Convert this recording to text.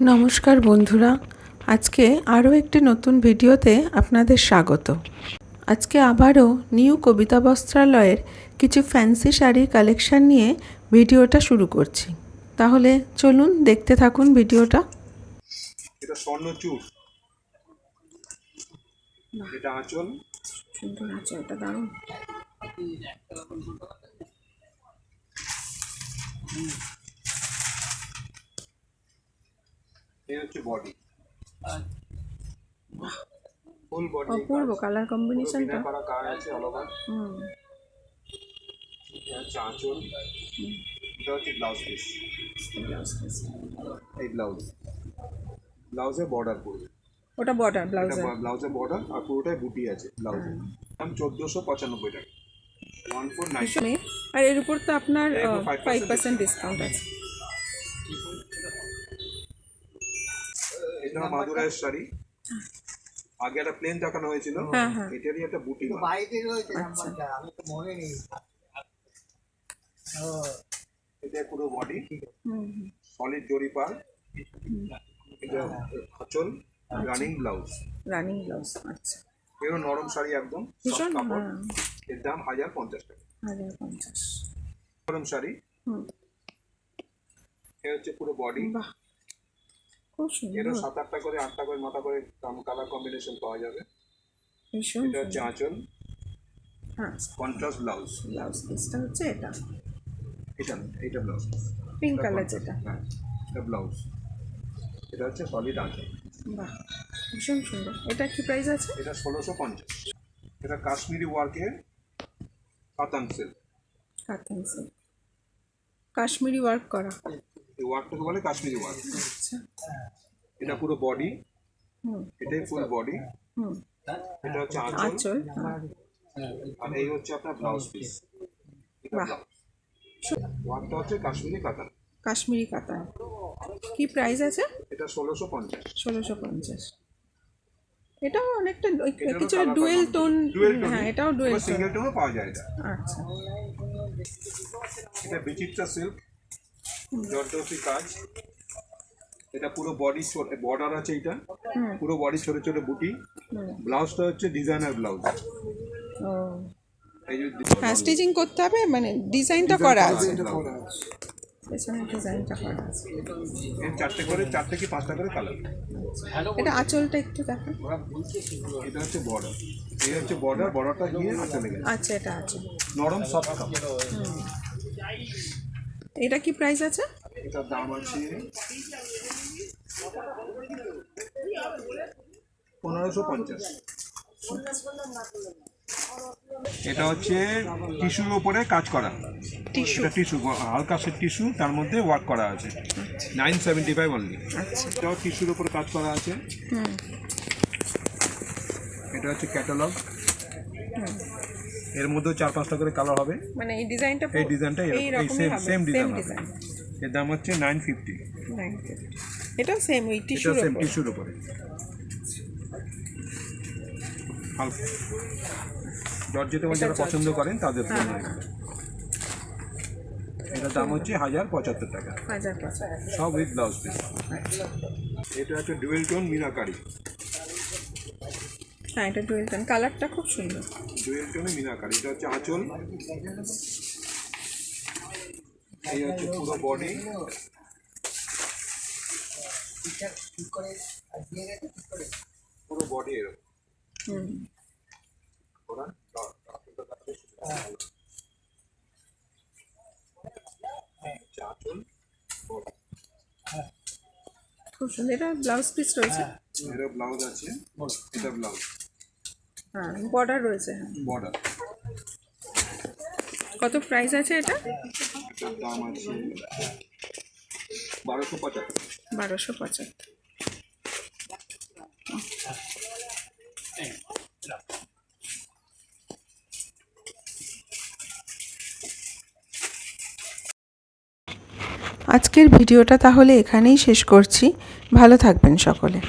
নমস্কার বন্ধুরা। আজকে আরও একটি নতুন ভিডিওতে আপনাদের স্বাগত। আজকে আবারও নিউ কবিতা বস্ত্রালয়ের কিছু ফ্যান্সি শাড়ির কালেকশান নিয়ে ভিডিওটা শুরু করছি। তাহলে চলুন দেখতে থাকুন ভিডিওটা। এটা স্বর্ণচূড় এটা আঁচল। সুন্দর আছে দারুণ। এই হচ্ছে বডি ফুল বডি অপূর্ব কালার কম্বিনেশনটা করা কাজ আছে অল ওভার হুম। এটা হচ্ছে আঁচল। এটা হচ্ছে ব্লাউজ পিস এই ব্লাউজ ব্লাউজে বর্ডার পড়বে। ওটা বর্ডার ব্লাউজে আর পুরোটাই বুটি আছে ব্লাউজে দাম চোদ্দোশো পঁচানব্বই টাকা। ওয়ান ফোর নাইন আর এর উপর তো আপনার এর উপর 5% ফাইভ পার্সেন্ট ডিসকাউন্ট আছে। এটা মাদুরাইয়ের শাড়ি। আগে একটা প্লেন দেখানো হয়েছিল। হ্যাঁ, হ্যাঁ। এটারই একটা বুটি মাল। রয়েছে নাম্বারটা আমি তো মনে নেই। এটা পুরো বডি সলিড জরি পার এটা আঁচল রানিং ব্লাউজ রানিং ব্লাউজ আচ্ছা। এরও নরম শাড়ি একদম ভীষণ কাপড়। হ্যাঁ। এর দাম হাজার পঞ্চাশ টাকা। হাজার পঞ্চাশ। নরম শাড়ি। হুম। এ হচ্ছে পুরো বডি বাহ। খুব সুন্দর। এরও সাত আটটা করে আটটা করে করে কালার কম্বিনেশন পাওয়া যাবে। ভীষণ এটা হচ্ছে আঁচল। হ্যাঁ। কন্ট্রাস্ট ব্লাউজ ব্লাউজ পিসটা হচ্ছে এটা। এটা এটা ব্লাউজ পিঙ্ক কালার যেটা। হ্যাঁ এটা ব্লাউজ এটা হচ্ছে সলিড আঁচল। বাহ ভীষণ সুন্দর। এটা কি প্রাইস আছে? এটা ষোলোশো পঞ্চাশ। এটা কাশ্মীরি ওয়ার্কের কাতান সিল্ক কাতান সিল্ক কাশ্মীরি ওয়ার্ক করা। এই ওয়ার্কটাকে বলে? কাশ্মীরি ওয়ার্ক এটা পুরো বডি হুম। এটাই ফুল বডি হুম। এটা হচ্ছে আঁচল। আর এই হচ্ছে আপনার ব্লাউজ পিস ওয়ার্কটা হচ্ছে কাশ্মীরি কাতান কাশ্মীরি কাতান কি প্রাইস আছে? এটা ষোলোশো পঞ্চাশ। ষোলোশো পঞ্চাশ। এটাও অনেকটা কিছু ডুয়েল টোন হ্যাঁ এটাও ডুয়েল সিঙ্গেল টোনও পাওয়া যায় এটা। আচ্ছা। এটা বিচিত্রা সিল্ক জর্দসি কাজ। এটা পুরো বডি বর্ডার আছে এটা। হুম। পুরো বডি ছোট ছোট বুটি। ব্লাউজটা হচ্ছে ডিজাইনার ব্লাউজ ও। হ্যাঁ স্টিচিং করতে হবে মানে ডিজাইনটা করা আছে। ডিজাইনটা করা আছে। চারটে করে চারটে কি পাঁচটা করে কালার এটা আঁচলটা একটু দেখো। এটা হচ্ছে বর্ডার এই হচ্ছে বর্ডার বর্ডারটা গিয়ে চলে গেছে। আচ্ছা এটা আছে নরম সফট কাপড় এটা কি প্রাইস আছে? এটার দাম আছে পনেরোশো পঞ্চাশ। এটা হচ্ছে টিস্যুর উপরে কাজ করা। টিস্যু। এটা টিস্যু হালকা সে টিস্যু তার মধ্যে ওয়ার্ক করা আছে। নাইন সেভেন্টি ফাইভ অনলি আচ্ছা এটাও টিস্যুর উপরে কাজ করা আছে। এটা হচ্ছে ক্যাটালগ এর মধ্যেও চার পাঁচটা করে কালার হবে। মানে এই ডিজাইনটা এই ডিজাইনটা এই সেম সেম ডিজাইন এর দাম হচ্ছে নাইন ফিফটি এটাও সেম ওই এটা টিস্যুর সেম টিস্যুর উপরে জর্জেট যারা পছন্দ করেন তাদের জন্য এগুলো। এটার দাম হচ্ছে হাজার পঁচাত্তর টাকা। সব উইথ ব্লাউজ পিস এটা হচ্ছে ডুয়েল টোন মিনাকারি হ্যাঁ এটা ডুয়েল টোন কালারটা খুব সুন্দর। ডুয়েল টোনে মিনাকারি এটা হচ্ছে আঁচল। এই হচ্ছে পুরো বডি ঠিক করে আর দিয়ে গেছে ঠিক করে পুরো বডি। এরকম। খুব সুন্দর এটা ব্লাউজ পিস রয়েছে? এটা ব্লাউজ আছে। এটা ব্লাউজ হ্যাঁ বর্ডার রয়েছে হ্যাঁ। বর্ডার কত প্রাইস আছে এটা? বারোশো বারোশো পঁচাত্তর। আজকের ভিডিওটা তাহলে এখানেই শেষ করছি। ভালো থাকবেন সকলে।